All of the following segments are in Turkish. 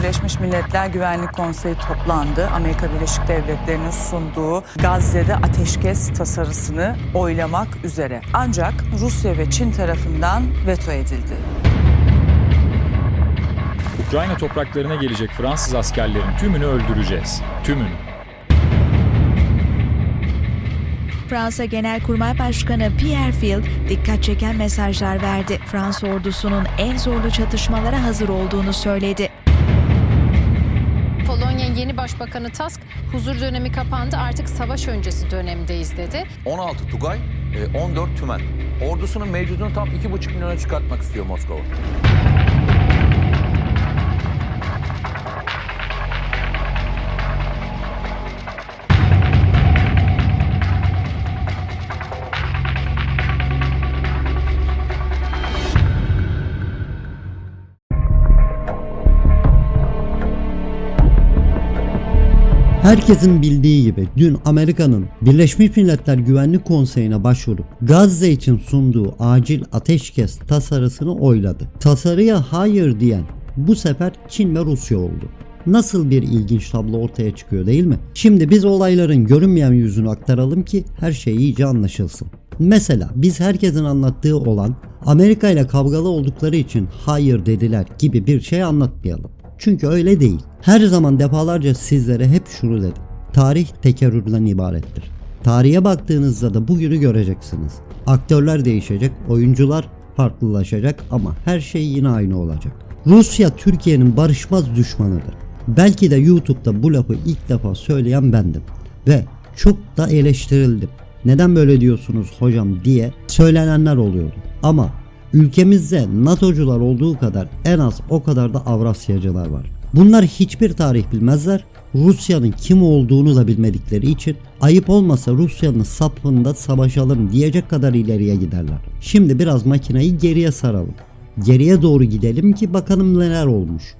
Birleşmiş Milletler Güvenlik Konseyi toplandı. Amerika Birleşik Devletleri'nin sunduğu Gazze'de ateşkes tasarısını oylamak üzere. Ancak Rusya ve Çin tarafından veto edildi. Ukrayna topraklarına gelecek Fransız askerlerin tümünü öldüreceğiz. Tümünü. Fransa Genelkurmay Başkanı Pierre Field dikkat çeken mesajlar verdi. Fransa ordusunun en zorlu çatışmalara hazır olduğunu söyledi. Yeni başbakanı Tusk, huzur dönemi kapandı artık savaş öncesi dönemdeyiz dedi. 16 Tugay, e, 14 Tümen. Ordusunun mevcudunu tam 2,5 milyona çıkartmak istiyor Moskova. Herkesin bildiği gibi dün Amerika'nın Birleşmiş Milletler Güvenlik Konseyi'ne başvurup Gazze için sunduğu acil ateşkes tasarısını oyladı. Tasarıya hayır diyen bu sefer Çin ve Rusya oldu. Nasıl bir ilginç tablo ortaya çıkıyor değil mi? Şimdi biz olayların görünmeyen yüzünü aktaralım ki her şey iyice anlaşılsın. Mesela biz herkesin anlattığı olan Amerika ile kavgalı oldukları için hayır dediler gibi bir şey anlatmayalım. Çünkü öyle değil. Her zaman defalarca sizlere hep şunu dedim. Tarih tekerrürden ibarettir. Tarihe baktığınızda da bugünü göreceksiniz. Aktörler değişecek, oyuncular farklılaşacak ama her şey yine aynı olacak. Rusya Türkiye'nin barışmaz düşmanıdır. Belki de YouTube'da bu lafı ilk defa söyleyen bendim. Ve çok da eleştirildim. Neden böyle diyorsunuz hocam diye söylenenler oluyordu. Ama ülkemizde NATO'cular olduğu kadar en az o kadar da Avrasyacılar var. Bunlar hiçbir tarih bilmezler. Rusya'nın kim olduğunu da bilmedikleri için ayıp olmasa Rusya'nın safında savaşalım diyecek kadar ileriye giderler. Şimdi biraz makineyi geriye saralım. Geriye doğru gidelim ki bakalım neler olmuş.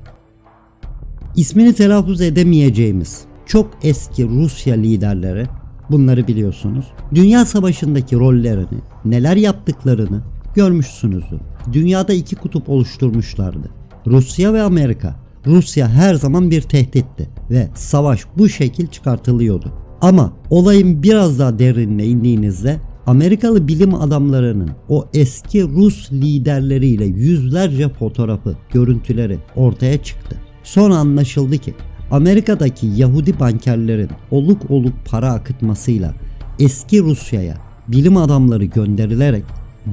İsmini telaffuz edemeyeceğimiz çok eski Rusya liderleri bunları biliyorsunuz. Dünya Savaşı'ndaki rollerini, neler yaptıklarını görmüşsünüzdür. Dünyada iki kutup oluşturmuşlardı. Rusya ve Amerika. Rusya her zaman bir tehditti ve savaş bu şekil çıkartılıyordu. Ama olayın biraz daha derinine indiğinizde Amerikalı bilim adamlarının o eski Rus liderleriyle yüzlerce fotoğrafı, görüntüleri ortaya çıktı. Sonra anlaşıldı ki Amerika'daki Yahudi bankerlerin oluk oluk para akıtmasıyla eski Rusya'ya bilim adamları gönderilerek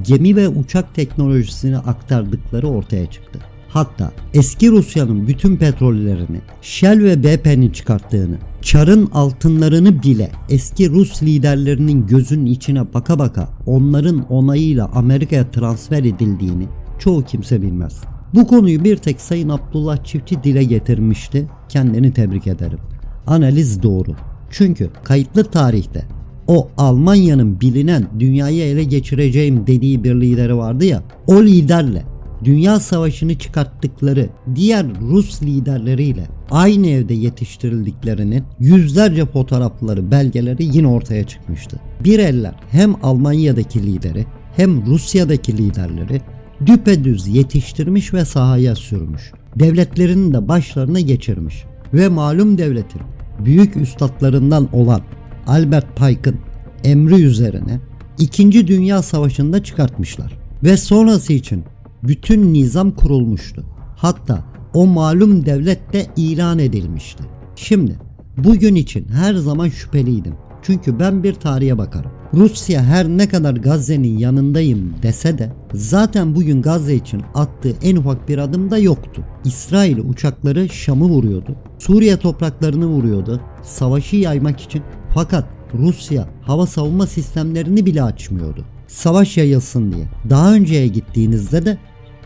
gemi ve uçak teknolojisini aktardıkları ortaya çıktı. Hatta eski Rusya'nın bütün petrollerini Shell ve BP'nin çıkarttığını, Çar'ın altınlarını bile eski Rus liderlerinin gözünün içine baka baka onların onayıyla Amerika'ya transfer edildiğini çoğu kimse bilmez. Bu konuyu bir tek Sayın Abdullah Çiftçi dile getirmişti. Kendini tebrik ederim. Analiz doğru. Çünkü kayıtlı tarihte o Almanya'nın bilinen dünyayı ele geçireceğim dediği bir lideri vardı ya. O liderle Dünya Savaşı'nı çıkarttıkları diğer Rus liderleriyle aynı evde yetiştirildiklerinin yüzlerce fotoğrafları, belgeleri yine ortaya çıkmıştı. Bir eller hem Almanya'daki lideri hem Rusya'daki liderleri düpedüz yetiştirmiş ve sahaya sürmüş. Devletlerini de başlarına geçirmiş. Ve malum devletin büyük üstadlarından olan Albert Pike'ın emri üzerine 2. Dünya Savaşı'nda çıkartmışlar. Ve sonrası için bütün nizam kurulmuştu. Hatta o malum devlet de ilan edilmişti. Şimdi bugün için her zaman şüpheliydim. Çünkü ben bir tarihe bakarım. Rusya her ne kadar Gazze'nin yanındayım dese de zaten bugün Gazze için attığı en ufak bir adım da yoktu. İsrail uçakları Şam'ı vuruyordu. Suriye topraklarını vuruyordu. Savaşı yaymak için fakat Rusya hava savunma sistemlerini bile açmıyordu. Savaş yayılsın diye. Daha önceye gittiğinizde de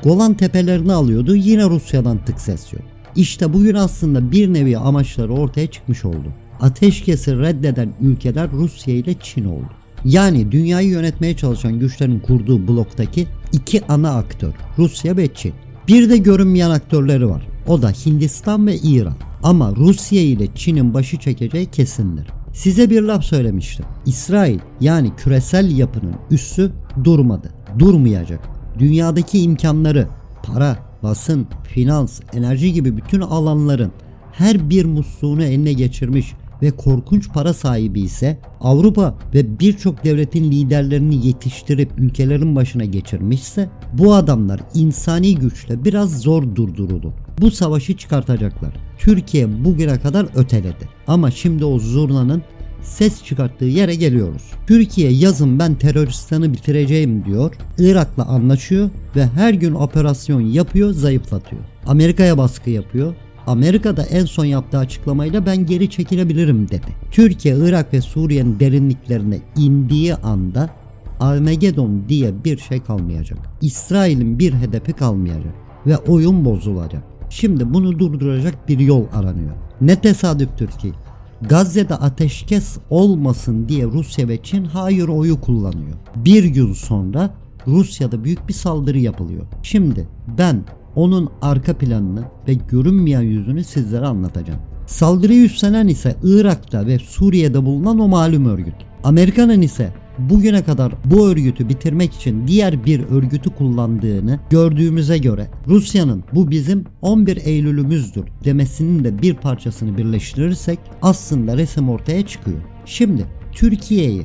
Golan tepelerini alıyordu. Yine Rusya'dan tık ses yok. İşte bugün aslında bir nevi amaçları ortaya çıkmış oldu. Ateşkesi reddeden ülkeler Rusya ile Çin oldu. Yani dünyayı yönetmeye çalışan güçlerin kurduğu bloktaki iki ana aktör Rusya ve Çin. Bir de görünmeyen aktörleri var. O da Hindistan ve İran. Ama Rusya ile Çin'in başı çekeceği kesindir. Size bir laf söylemiştim. İsrail yani küresel yapının üssü durmadı. Durmayacak. Dünyadaki imkanları, para, basın, finans, enerji gibi bütün alanların her bir musluğunu eline geçirmiş ve korkunç para sahibi ise Avrupa ve birçok devletin liderlerini yetiştirip ülkelerin başına geçirmişse bu adamlar insani güçle biraz zor durdurulur. Bu savaşı çıkartacaklar. Türkiye bugüne kadar öteledi. Ama şimdi o zurnanın ses çıkarttığı yere geliyoruz. Türkiye yazın ben teröristanı bitireceğim diyor. Irak'la anlaşıyor ve her gün operasyon yapıyor, zayıflatıyor. Amerika'ya baskı yapıyor. Amerika da en son yaptığı açıklamayla ben geri çekilebilirim dedi. Türkiye, Irak ve Suriye'nin derinliklerine indiği anda Armageddon diye bir şey kalmayacak. İsrail'in bir hedefi kalmayacak ve oyun bozulacak. Şimdi bunu durduracak bir yol aranıyor. Ne tesadüftür ki Gazze'de ateşkes olmasın diye Rusya ve Çin hayır oyu kullanıyor. Bir gün sonra Rusya'da büyük bir saldırı yapılıyor. Şimdi ben onun arka planını ve görünmeyen yüzünü sizlere anlatacağım. Saldırıyı üstlenen ise Irak'ta ve Suriye'de bulunan o malum örgüt. Amerika'nın ise bugüne kadar bu örgütü bitirmek için diğer bir örgütü kullandığını gördüğümüze göre Rusya'nın bu bizim 11 Eylül'ümüzdür demesinin de bir parçasını birleştirirsek aslında resim ortaya çıkıyor. Şimdi Türkiye'yi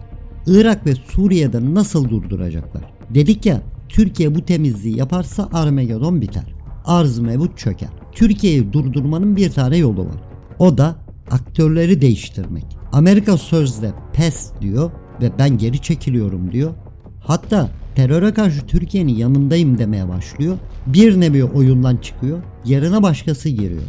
Irak ve Suriye'de nasıl durduracaklar? Dedik ya Türkiye bu temizliği yaparsa Armageddon biter. Arz mevut çöker. Türkiye'yi durdurmanın bir tane yolu var. O da aktörleri değiştirmek. Amerika sözde pes diyor ve ben geri çekiliyorum diyor. Hatta teröre karşı Türkiye'nin yanındayım demeye başlıyor. Bir nevi oyundan çıkıyor. Yerine başkası giriyor.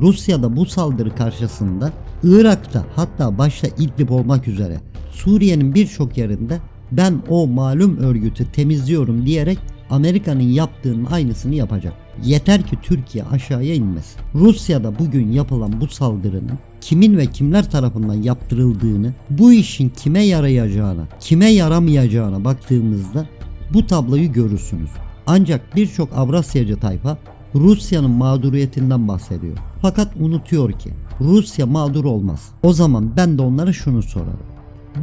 Rusya'da bu saldırı karşısında Irak'ta hatta başta İdlib olmak üzere Suriye'nin birçok yerinde ben o malum örgütü temizliyorum diyerek Amerika'nın yaptığının aynısını yapacak. Yeter ki Türkiye aşağıya inmesin. Rusya'da bugün yapılan bu saldırının kimin ve kimler tarafından yaptırıldığını, bu işin kime yarayacağına, kime yaramayacağına baktığımızda bu tabloyu görürsünüz. Ancak birçok Avrasyacı tayfa Rusya'nın mağduriyetinden bahsediyor. Fakat unutuyor ki Rusya mağdur olmaz. O zaman ben de onlara şunu sorarım.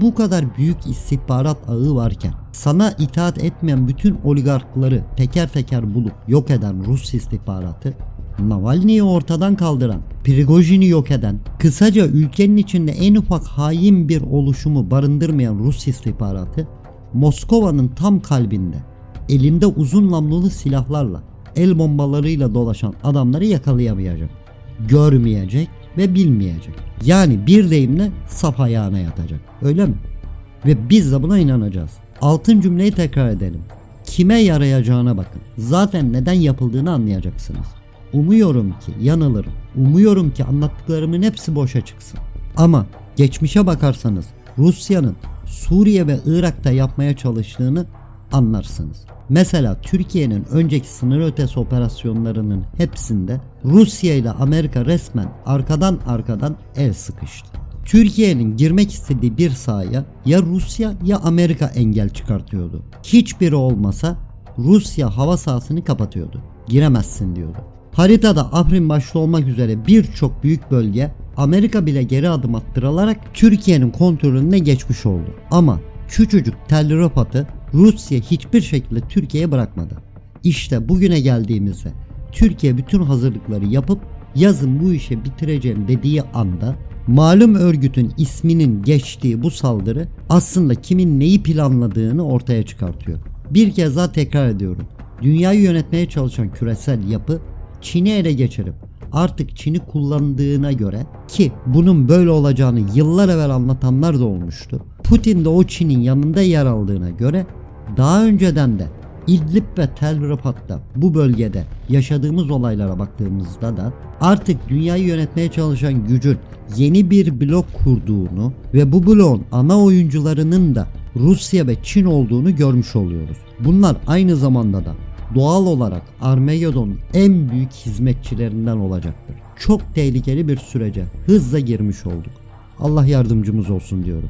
Bu kadar büyük istihbarat ağı varken sana itaat etmeyen bütün oligarkları teker teker bulup yok eden Rus istihbaratı Navalny'yi ortadan kaldıran, Prigojin'i yok eden, kısaca ülkenin içinde en ufak hain bir oluşumu barındırmayan Rus istihbaratı, Moskova'nın tam kalbinde, elinde uzun namlulu silahlarla, el bombalarıyla dolaşan adamları yakalayamayacak, görmeyecek ve bilmeyecek. Yani bir deyimle saf ayağına yatacak. Öyle mi? Ve biz de buna inanacağız. Altın cümleyi tekrar edelim. Kime yarayacağına bakın. Zaten neden yapıldığını anlayacaksınız. Umuyorum ki yanılırım. Umuyorum ki anlattıklarımın hepsi boşa çıksın. Ama geçmişe bakarsanız Rusya'nın Suriye ve Irak'ta yapmaya çalıştığını anlarsınız. Mesela Türkiye'nin önceki sınır ötesi operasyonlarının hepsinde Rusya ile Amerika resmen arkadan arkadan el sıkıştı. Türkiye'nin girmek istediği bir sahaya ya Rusya ya Amerika engel çıkartıyordu. Hiçbiri olmasa Rusya hava sahasını kapatıyordu. Giremezsin diyordu. Haritada Afrin başta olmak üzere birçok büyük bölge Amerika bile geri adım attırılarak Türkiye'nin kontrolüne geçmiş oldu. Ama küçücük Tel Rusya hiçbir şekilde Türkiye'ye bırakmadı. İşte bugüne geldiğimizde Türkiye bütün hazırlıkları yapıp yazın bu işi bitireceğim dediği anda malum örgütün isminin geçtiği bu saldırı aslında kimin neyi planladığını ortaya çıkartıyor. Bir kez daha tekrar ediyorum. Dünyayı yönetmeye çalışan küresel yapı Çin'i ele geçirip artık Çin'i kullandığına göre ki bunun böyle olacağını yıllar evvel anlatanlar da olmuştu. Putin de o Çin'in yanında yer aldığına göre daha önceden de İdlib ve Tel Riffat'ta bu bölgede yaşadığımız olaylara baktığımızda da artık dünyayı yönetmeye çalışan gücün yeni bir blok kurduğunu ve bu bloğun ana oyuncularının da Rusya ve Çin olduğunu görmüş oluyoruz. Bunlar aynı zamanda da doğal olarak Armageddon'un en büyük hizmetçilerinden olacaktır. Çok tehlikeli bir sürece hızla girmiş olduk. Allah yardımcımız olsun diyorum.